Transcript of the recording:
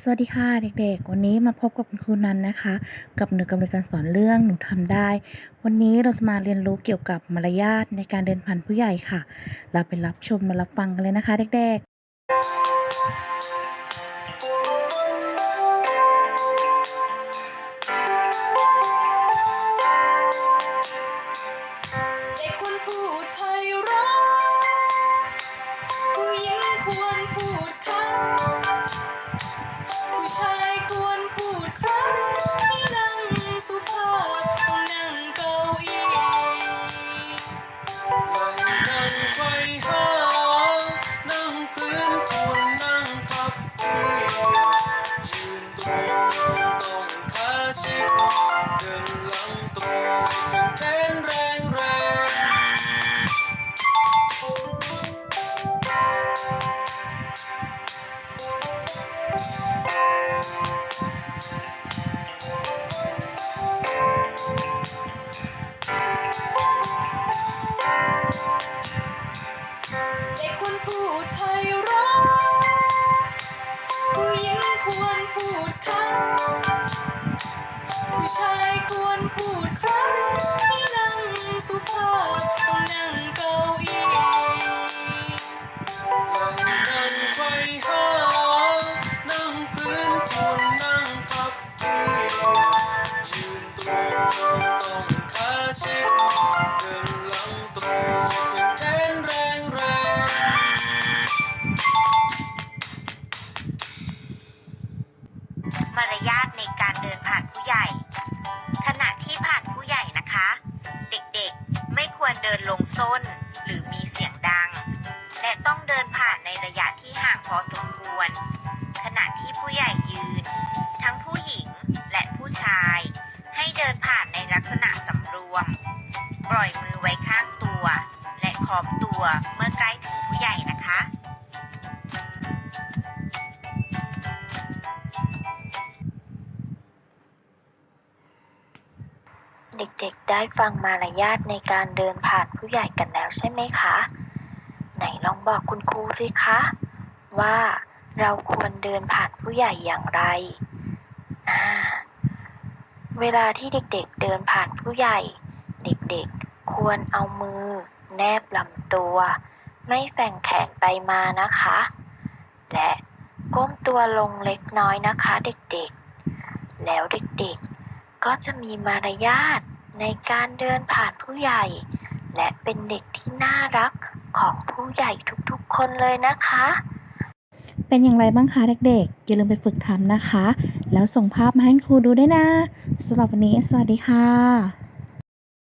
สวัสดีค่ะเด็กๆ วันนี้มาพบกับคุณครูนันนะคะ กับหนูกำลังการสอนเรื่องหนูทำได้ วันนี้เราจะมาเรียนรู้เกี่ยวกับมารยาทในการเดินผ่านผู้ใหญ่ค่ะ เราไปรับชมมารับฟังกันเลยนะคะเด็กๆเด็กควรพูด ดไพเร มารยาทในการเดินผ่านผู้ใหญ่ ขณะที่ผ่านผู้ใหญ่นะคะ เด็กๆไม่ควรเดินลงส้น หรือมีเสียงดัง และต้องเดินผ่านในระยะที่ห่างพอสมควร ขณะที่ผู้ใหญ่ยืน ทั้งผู้หญิงและผู้ชาย ให้เดินผ่านในลักษณะสำรวม ปล่อยมือไว้ข้างตัว และขอบตัวเเด็กๆได้ฟังมารยาทในการเดินผ่านผู้ใหญ่กันแล้วใช่ไหมคะ ไหนลองบอกคุณครูสิคะ ว่าเราควรเดินผ่านผู้ใหญ่อย่างไร เวลาที่เด็กๆเดินผ่านผู้ใหญ่ เด็กๆควรเอามือ แนบลำตัว ไม่แฝงแขนไปมานะคะ และก้มตัวลงเล็กน้อยนะคะ เด็กๆ แล้วเด็กๆก็จะมีมารยาท ในการเดินผ่านผู้ใหญ่ และเป็นเด็กที่น่ารักของผู้ใหญ่ทุกๆคนเลยนะคะ เป็นอย่างไรบ้างคะเด็กๆ อย่าลืมไปฝึกทำนะคะ แล้วส่งภาพมาให้ครูดูด้วยนะสำหรับวันนี้ สวัสดีค่ะ